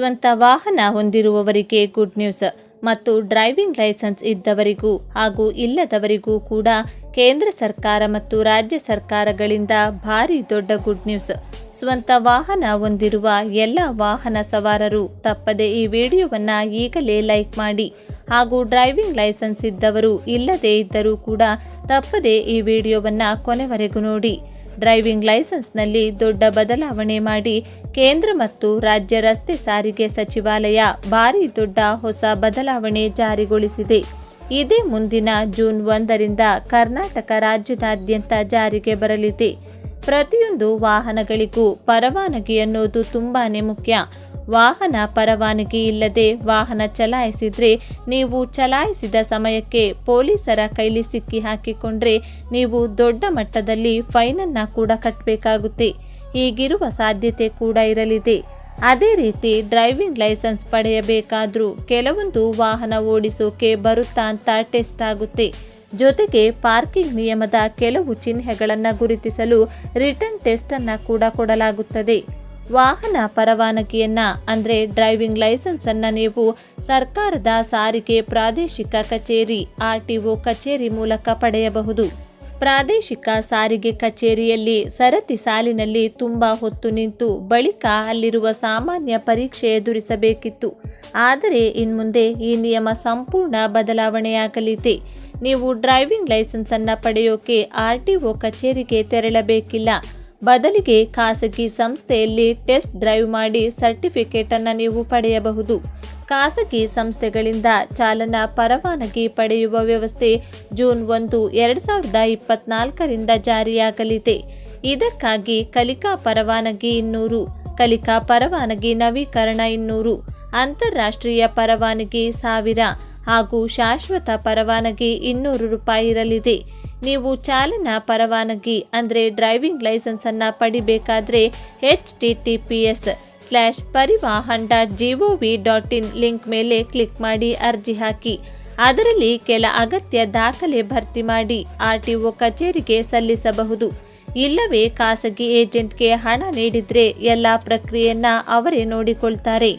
ಸ್ವಂತ ವಾಹನ ಹೊಂದಿರುವವರಿಗೆ ಗುಡ್ ನ್ಯೂಸ್ ಮತ್ತು ಡ್ರೈವಿಂಗ್ ಲೈಸೆನ್ಸ್ ಇದ್ದವರಿಗೂ ಹಾಗೂ ಇಲ್ಲದವರಿಗೂ ಕೂಡ ಕೇಂದ್ರ ಸರ್ಕಾರ ಮತ್ತು ರಾಜ್ಯ ಸರ್ಕಾರಗಳಿಂದ ಭಾರಿ ದೊಡ್ಡ ಗುಡ್ ನ್ಯೂಸ್ ಸ್ವಂತ ವಾಹನ ಹೊಂದಿರುವ ಎಲ್ಲ ವಾಹನ ಸವಾರರು ತಪ್ಪದೆ ಈ ವಿಡಿಯೋವನ್ನು ಈಗಲೇ ಲೈಕ್ ಮಾಡಿ ಹಾಗೂ ಡ್ರೈವಿಂಗ್ ಲೈಸೆನ್ಸ್ ಇದ್ದವರು ಇಲ್ಲದೇ ಇದ್ದರೂ ಕೂಡ ತಪ್ಪದೆ ಈ ವಿಡಿಯೋವನ್ನು ಕೊನೆವರೆಗೂ ನೋಡಿ. ಡ್ರೈವಿಂಗ್ ಲೈಸೆನ್ಸ್ನಲ್ಲಿ ದೊಡ್ಡ ಬದಲಾವಣೆ ಮಾಡಿ ಕೇಂದ್ರ ಮತ್ತು ರಾಜ್ಯ ರಸ್ತೆ ಸಾರಿಗೆ ಸಚಿವಾಲಯ ಭಾರಿ ದೊಡ್ಡ ಹೊಸ ಬದಲಾವಣೆ ಜಾರಿಗೊಳಿಸಿದೆ. ಇದೇ ಮುಂದಿನ ಜೂನ್ ಒಂದರಿಂದ ಕರ್ನಾಟಕ ರಾಜ್ಯದಾದ್ಯಂತ ಜಾರಿಗೆ ಬರಲಿದೆ. ಪ್ರತಿಯೊಂದು ವಾಹನಗಳಿಗೂ ಪರವಾನಗಿ ಅನ್ನೋದು ತುಂಬಾ ಮುಖ್ಯ. ವಾಹನ ಪರವಾನಗಿ ಇಲ್ಲದೆ ವಾಹನ ಚಲಾಯಿಸಿದ್ರೆ ನೀವು ಚಲಾಯಿಸಿದ ಸಮಯಕ್ಕೆ ಪೊಲೀಸರ ಕೈಲಿ ಸಿಕ್ಕಿ ಹಾಕಿಕೊಂಡ್ರೆ ನೀವು ದೊಡ್ಡ ಮಟ್ಟದಲ್ಲಿ ಫೈನನ್ನು ಕೂಡ ಕಟ್ಟಬೇಕಾಗುತ್ತೆ ಹೀಗಿರುವ ಸಾಧ್ಯತೆ ಕೂಡ ಇರಲಿದೆ. ಅದೇ ರೀತಿ ಡ್ರೈವಿಂಗ್ ಲೈಸೆನ್ಸ್ ಪಡೆಯಬೇಕಾದರೂ ಕೆಲವೊಂದು ವಾಹನ ಓಡಿಸೋಕೆ ಬರುತ್ತಾ ಅಂತ ಟೆಸ್ಟ್ ಆಗುತ್ತೆ. ಜೊತೆಗೆ ಪಾರ್ಕಿಂಗ್ ನಿಯಮದ ಕೆಲವು ಚಿಹ್ನೆಗಳನ್ನು ಗುರುತಿಸಲು ರಿಟರ್ನ್ ಟೆಸ್ಟನ್ನು ಕೂಡ ಕೊಡಲಾಗುತ್ತದೆ. ವಾಹನ ಪರವಾನಗಿಯನ್ನ, ಅಂದ್ರೆ ಡ್ರೈವಿಂಗ್ ಲೈಸೆನ್ಸ್ ಅನ್ನ ನೀವು ಸರ್ಕಾರದ ಸಾರಿಗೆ ಪ್ರಾದೇಶಿಕ ಕಚೇರಿ ಆರ್ಟಿಒ ಕಚೇರಿ ಮೂಲಕ ಪಡೆಯಬಹುದು. ಪ್ರಾದೇಶಿಕ ಸಾರಿಗೆ ಕಚೇರಿಯಲ್ಲಿ ಸರತಿ ಸಾಲಿನಲ್ಲಿ ತುಂಬ ಹೊತ್ತು ನಿಂತು ಬಳಿಕ ಅಲ್ಲಿರುವ ಸಾಮಾನ್ಯ ಪರೀಕ್ಷೆ ಎದುರಿಸಬೇಕಿತ್ತು. ಆದರೆ ಇನ್ಮುಂದೆ ಈ ನಿಯಮ ಸಂಪೂರ್ಣ ಬದಲಾವಣೆಯಾಗಲಿದೆ. ನೀವು ಡ್ರೈವಿಂಗ್ ಲೈಸೆನ್ಸ್ ಅನ್ನ ಪಡೆಯೋಕೆ ಆರ್ ಟಿ ಒ ಕಚೇರಿಗೆ ತೆರಳಬೇಕಿಲ್ಲ. ಬದಲಿಗೆ ಖಾಸಗಿ ಸಂಸ್ಥೆಯಲ್ಲಿ ಟೆಸ್ಟ್ ಡ್ರೈವ್ ಮಾಡಿ ಸರ್ಟಿಫಿಕೇಟ್ ಅನ್ನು ನೀವು ಪಡೆಯಬಹುದು. ಖಾಸಗಿ ಸಂಸ್ಥೆಗಳಿಂದ ಚಾಲನಾ ಪರವಾನಗಿ ಪಡೆಯುವ ವ್ಯವಸ್ಥೆ ಜೂನ್ ಒಂದು, ಎರಡು ಸಾವಿರದ ಇಪ್ಪತ್ನಾಲ್ಕರಿಂದ ಜಾರಿಯಾಗಲಿದೆ. ಇದಕ್ಕಾಗಿ ಕಲಿಕಾ ಪರವಾನಗಿ ಇನ್ನೂರು, ಕಲಿಕಾ ಪರವಾನಗಿ ನವೀಕರಣ ಇನ್ನೂರು, ಅಂತಾರಾಷ್ಟ್ರೀಯ ಪರವಾನಗಿ ಸಾವಿರ ಹಾಗೂ ಶಾಶ್ವತ ಪರವಾನಗಿ ಇನ್ನೂರು ರೂಪಾಯಿ ಇರಲಿದೆ. ನೀವು ಚಾಲನಾ ಪರವಾನಗಿ, ಅಂದರೆ ಡ್ರೈವಿಂಗ್ ಲೈಸೆನ್ಸನ್ನು ಪಡಿಬೇಕಾದರೆ H T T P S slash Parivahan dot G O V dot in link ಮೇಲೆ ಕ್ಲಿಕ್ ಮಾಡಿ ಅರ್ಜಿ ಹಾಕಿ. ಅದರಲ್ಲಿ ಕೆಲ ಅಗತ್ಯ ದಾಖಲೆ ಭರ್ತಿ ಮಾಡಿ ಆರ್ ಟಿ ಒ ಕಚೇರಿಗೆ ಸಲ್ಲಿಸಬಹುದು. ಇಲ್ಲವೇ ಖಾಸಗಿ ಏಜೆಂಟ್ಗೆ ಹಣ ನೀಡಿದರೆ ಎಲ್ಲ ಪ್ರಕ್ರಿಯೆಯನ್ನು ಅವರೇ ನೋಡಿಕೊಳ್ತಾರೆ.